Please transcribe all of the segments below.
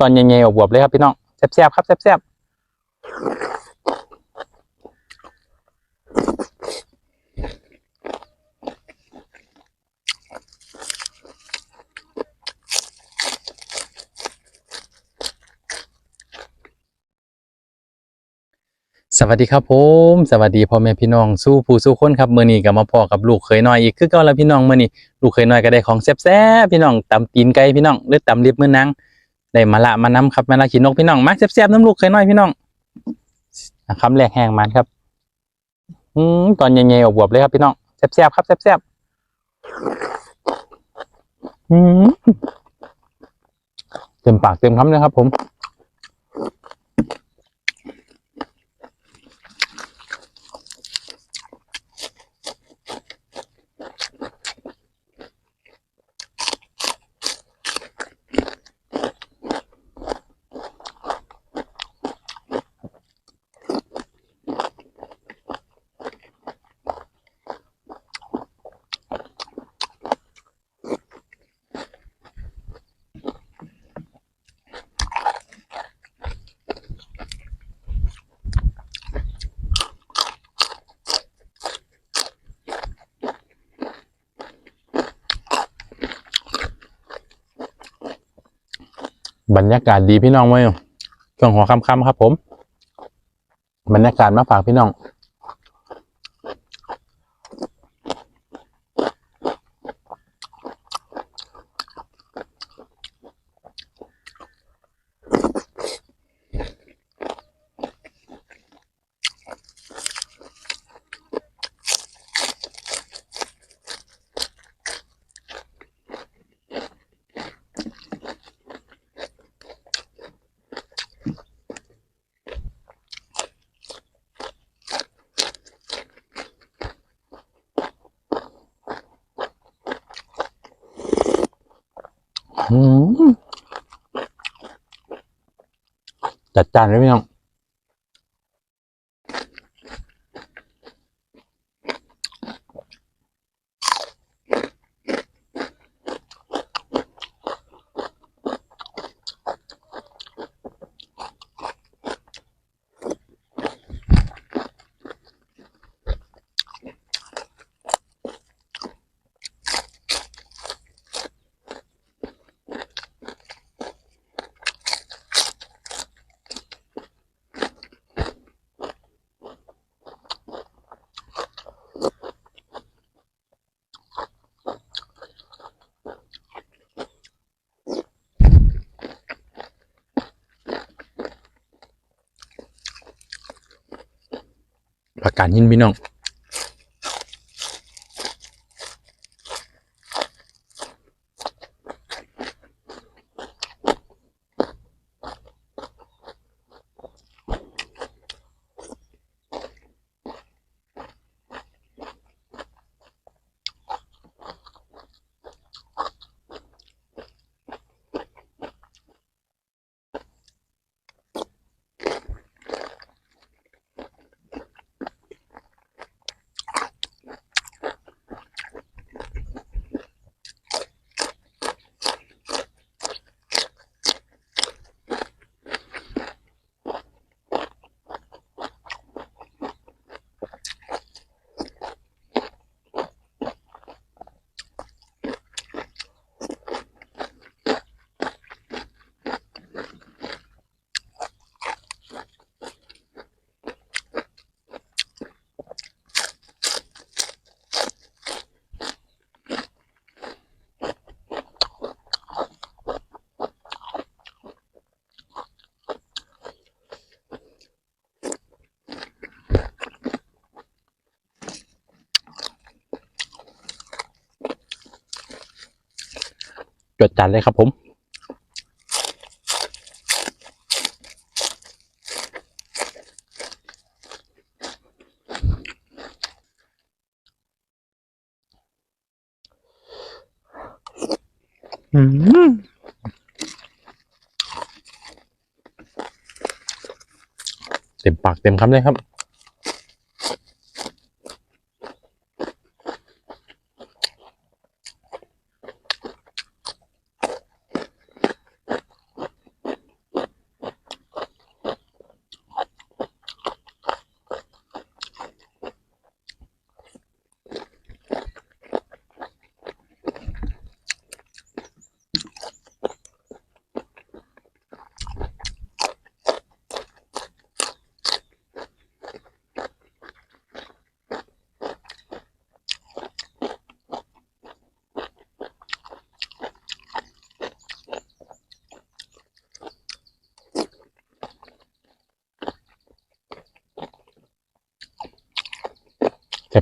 ตอนเย็นๆอวบๆเลยครับพี่น้องแซ่บๆครับแซ่บๆสวัสดีครับผมสวัสดีพ่อแม่พี่น้องสู้ผู้สู้คนครับเมื้อนี้ก็มาพอกับลูกเคยน้อยอีกคือเก่าแล้วพี่น้องเมื้อนี้ลูกเคยน้อยก็ได้ของแซ่บๆพี่น้องตำตีนไก่พี่น้องหรือตำลิบมือนาง ได้มาละมาน้ำครับมาละขีนกพี่น้องมาแซ่บๆน้ำลูกเคยน้อยพี่น้องอะคำแรกแห้งมันครับอืมตอนเย็นๆอบวบเลยครับพี่น้องแซ่บๆครับแซ่บๆอืมเต็มปากเต็มคำเลยครับผม บรรยากาศดีพี่น้องไหมช่วงหัวค่ำๆครับผม บรรยากาศมาฝากพี่น้อง จัดจานเลยพี่น้อง ประกันยินพี่น้อง จดจานเลยครับผมอืมเต็มปากเต็มคำเลยครับ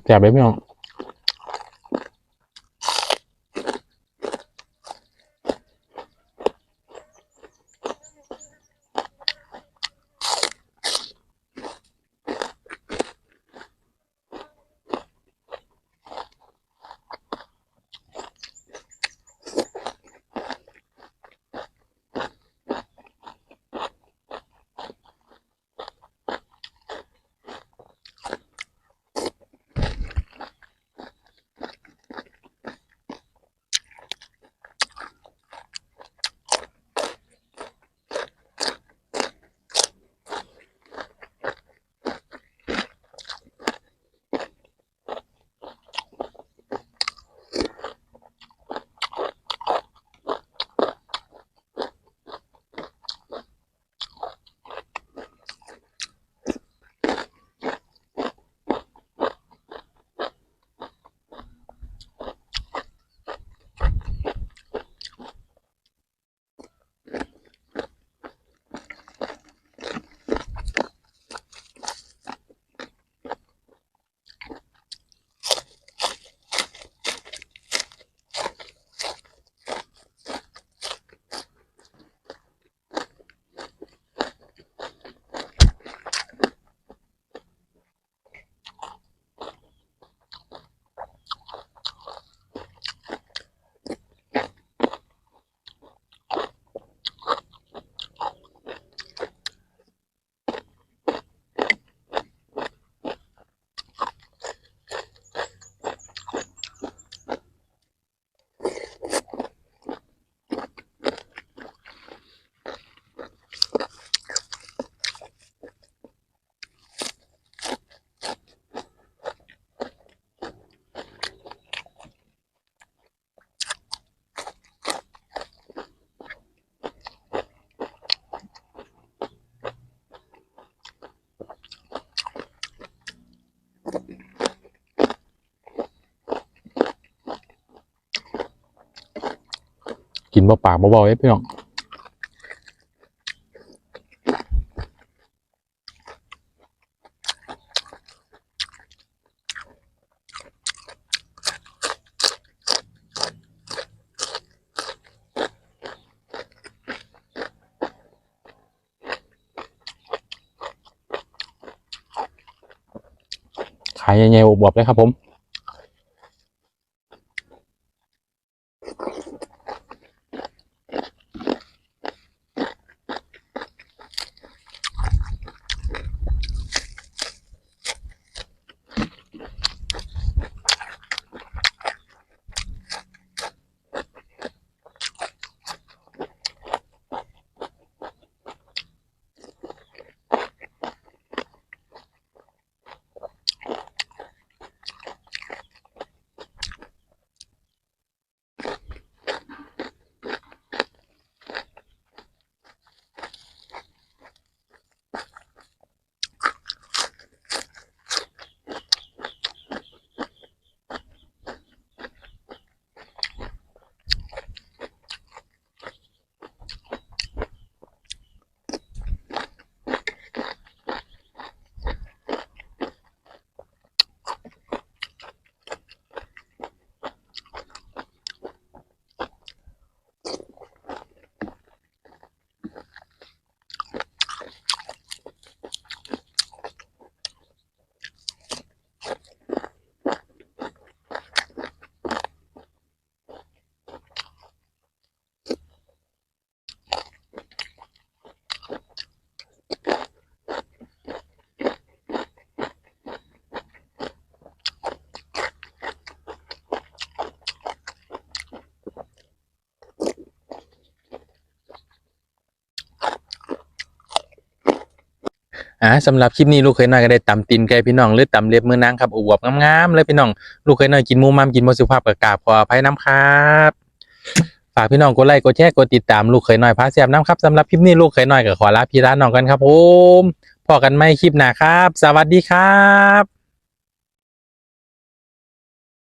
แซ่บๆเลยพี่น้อง นเบาปากเบาๆเอ้พี่น้องขายใหญ่ๆอบๆเลยครับผม อ่าสำหรับคลิปนี้ลูกเคยน้อยก็ได้ตำตีนไก่พี่น้องหรือตำเล็บมือนางครับอวบงามๆเลยพี่น้องลูกเคยน้อยกินมูมามกินมสุภาพกับกาบขออภัยน้ำครับฝากพี่น้องกดไลค์กดแชร์กดติดตามลูกเคยน้อยพาเสียบน้ำครับสำหรับคลิปนี้ลูกเคยน้อยก็ขอลาพี่ลาน้องกันครับผมพอกันไม่คลิปหน้าครับ สวัสดีครับ